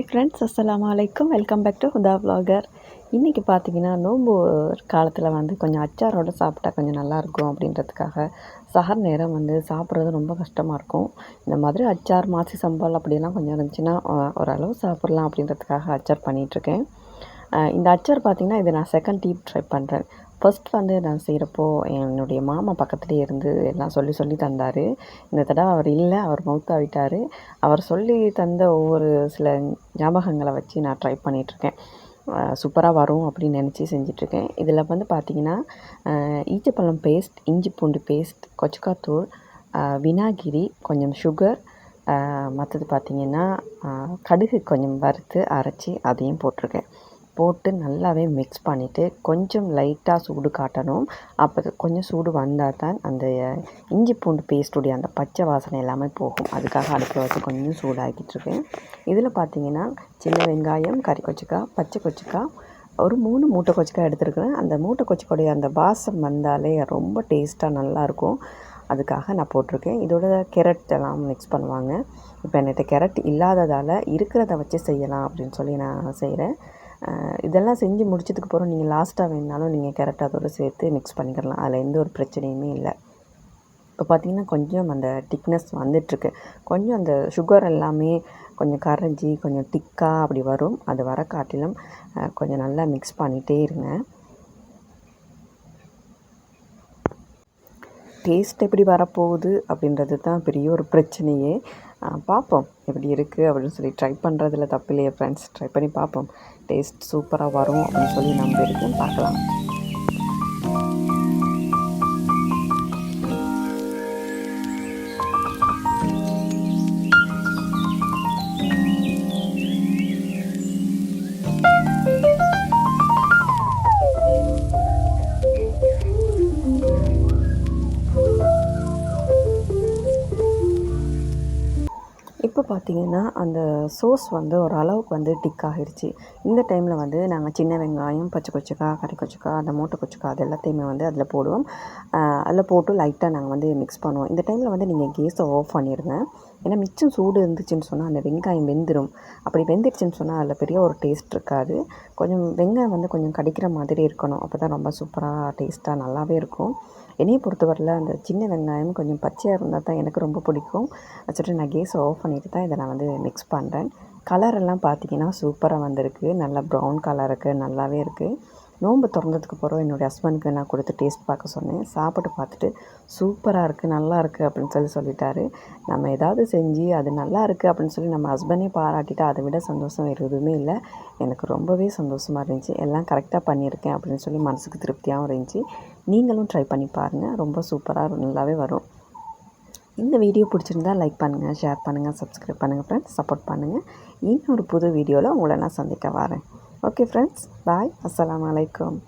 Hi friends அஸ்லாம் அலைக்கும் welcome back to Huda vlogger இன்றைக்கி பார்த்தீங்கன்னா நோம்பு காலத்தில் வந்து கொஞ்சம் அச்சாரோட சாப்பிட்டா கொஞ்சம் நல்லாயிருக்கும் அப்படின்றதுக்காக சகர் நேரம் வந்து சாப்பிட்றது ரொம்ப கஷ்டமாக இருக்கும். இந்த மாதிரி அச்சார் மாசி சம்பல் அப்படியெல்லாம் கொஞ்சம் இருந்துச்சுன்னா ஓரளவு சாப்பிட்லாம் அப்படின்றதுக்காக அச்சார் பண்ணிகிட்ருக்கேன் இந்த அச்சார் பார்த்திங்கன்னா இது நான் செகண்ட் டீப் ட்ரை பண்ணுறேன் ஃபர்ஸ்ட் வந்து நான் செய்கிறப்போ என்னுடைய மாமா பக்கத்துலேயே இருந்து எல்லாம் சொல்லி சொல்லி தந்தார். இந்த தடவை அவர் இல்லை அவர் மவுத்தாவிட்டார் அவர் சொல்லி தந்த ஒவ்வொரு சில ஞாபகங்களை வச்சு நான் ட்ரை பண்ணிகிட்ருக்கேன் சூப்பராக வரும் அப்படின்னு நினச்சி செஞ்சிட்ருக்கேன் இதில் வந்து பார்த்திங்கன்னா ஈச்சப்பழம் பேஸ்ட் இஞ்சி பூண்டு பேஸ்ட் கொச்சக்காத்தூள் வினாகிரி கொஞ்சம் சுகர் மற்றது பார்த்திங்கன்னா கடுகு கொஞ்சம் வறுத்து அரைச்சி அதையும் போட்டிருக்கேன். போட்டு நல்லாவே மிக்ஸ் பண்ணிவிட்டு கொஞ்சம் லைட்டாக சூடு காட்டணும். அப்போ கொஞ்சம் சூடு வந்தால் தான் அந்த இஞ்சி பூண்டு பேஸ்ட்டுடைய அந்த பச்சை வாசனை எல்லாமே போகும். அதுக்காக அடுப்பில் வச்சு கொஞ்சம் சூடாக்கிட்டுருக்கேன் இதில் பார்த்தீங்கன்னா சின்ன வெங்காயம் கறி கொச்சிக்காய் பச்சை கொச்சிக்காய் ஒரு மூணு மூட்டை கொச்சிக்காய் எடுத்துருக்குறேன். அந்த மூட்டை கொச்சிக்கோடைய அந்த வாசம் வந்தாலே ரொம்ப டேஸ்ட்டாக நல்லாயிருக்கும் அதுக்காக நான் போட்டிருக்கேன். இதோட கேரட் எல்லாம் மிக்ஸ் பண்ணுவாங்க. இப்போ என்கிட்ட கேரட் இல்லாததால் இருக்கிறத வச்சு செய்யலாம் அப்படின்னு சொல்லி நான் செய்கிறேன் இதெல்லாம் செஞ்சு முடிச்சதுக்கு அப்புறம் நீங்கள் லாஸ்ட்டாக வேணுனாலும் நீங்கள் கேரட் அதோடு சேர்த்து மிக்ஸ் பண்ணிக்கலாம். அதில் எந்த ஒரு பிரச்சனையுமே இல்லை. இப்போ பார்த்தீங்கன்னா கொஞ்சம் அந்த திக்னஸ் வந்துட்டுருக்கு. கொஞ்சம் அந்த சுகர் எல்லாமே கொஞ்சம் கரைஞ்சி கொஞ்சம் திக்காக அப்படி வரும். அது வர காட்டிலும் கொஞ்சம் நல்லா மிக்ஸ் பண்ணிகிட்டே இருங்க. டேஸ்ட் எப்படி வரப்போகுது அப்படின்றது தான் பெரிய ஒரு பிரச்சனையே. பார்ப்போம். எப்படி இருக்குது அப்படின்னு சொல்லி ட்ரை பண்ணுறதுல தப்பில்லையே ஃப்ரெண்ட்ஸ் ட்ரை பண்ணி பார்ப்போம். டேஸ்ட் சூப்பராக வரும் அப்படின்னு சொல்லி நம்ம இருக்கேன் பார்க்கலாம். இப்போ பார்த்தீங்கன்னா அந்த சோஸ் வந்து ஒரு அளவுக்கு வந்து டிக் ஆகிடுச்சு இந்த டைமில் வந்து நாங்கள் சின்ன வெங்காயம் பச்சை கொச்சக்காய் கறி கொச்சக்காய் அந்த மூட்டை கொச்சிக்கா அது எல்லாத்தையுமே வந்து அதில் போடுவோம். அதில் போட்டு லைட்டாக நாங்கள் வந்து மிக்ஸ் பண்ணுவோம். இந்த டைமில் வந்து நீங்கள் கேஸை ஆஃப் பண்ணிடுங்க ஏன்னா மிச்சம் சூடு இருந்துச்சுன்னு சொன்னால் அந்த வெங்காயம் வெந்துடும் அப்படி வெந்துடுச்சுன்னு சொன்னால் அதில் பெரிய ஒரு டேஸ்ட் இருக்காது. கொஞ்சம் வெங்காயம் வந்து கொஞ்சம் கடிக்கிற மாதிரி இருக்கணும். அப்போ தான் ரொம்ப சூப்பராக டேஸ்ட்டாக நல்லாவே இருக்கும். என்னையை பொறுத்தவரையில் அந்த சின்ன வெங்காயம் கொஞ்சம் பச்சையாக இருந்தால் தான் எனக்கு ரொம்ப பிடிக்கும். வச்சுட்டு நான் கேஸை ஆஃப் பண்ணிட்டு தான் இதை நான் வந்து மிக்ஸ் பண்ணுறேன் கலரெல்லாம் பார்த்தீங்கன்னா சூப்பராக வந்திருக்கு. நல்லா ப்ரௌன் கலருக்கு நல்லாவே இருக்குது நோன்பு திறந்ததுக்கு அப்புறம் என்னுடைய ஹஸ்பண்டுக்கு நான் கொடுத்து டேஸ்ட் பார்க்க சொன்னேன். சாப்பிட்டு பார்த்துட்டு சூப்பராக இருக்குது நல்லா இருக்குது அப்படின்னு சொல்லி சொல்லிட்டாரு. நம்ம ஏதாவது செஞ்சு அது நல்லா இருக்குது அப்படின்னு சொல்லி நம்ம ஹஸ்பண்டே பாராட்டிட்டு அதை விட சந்தோஷம் வேறு எதுவுமே இல்லை. எனக்கு ரொம்பவே சந்தோஷமாக இருந்துச்சு. எல்லாம் கரெக்டாக பண்ணியிருக்கேன் அப்படின்னு சொல்லி மனசுக்கு திருப்தியாகவும் இருந்துச்சு. நீங்களும் ட்ரை பண்ணி பாருங்கள் ரொம்ப சூப்பராக நல்லாவே வரும். இந்த வீடியோ பிடிச்சிருந்தா லைக் பண்ணுங்கள் ஷேர் பண்ணுங்கள் சப்ஸ்கிரைப் பண்ணுங்கள் ஃப்ரெண்ட்ஸ் சப்போர்ட் பண்ணுங்கள் இன்னொரு புது வீடியோவில் உங்களை நான் சந்திக்க வரேன். ஓகே ஃப்ரெண்ட்ஸ் பாய் அஸ்லாம் வலைக்கம்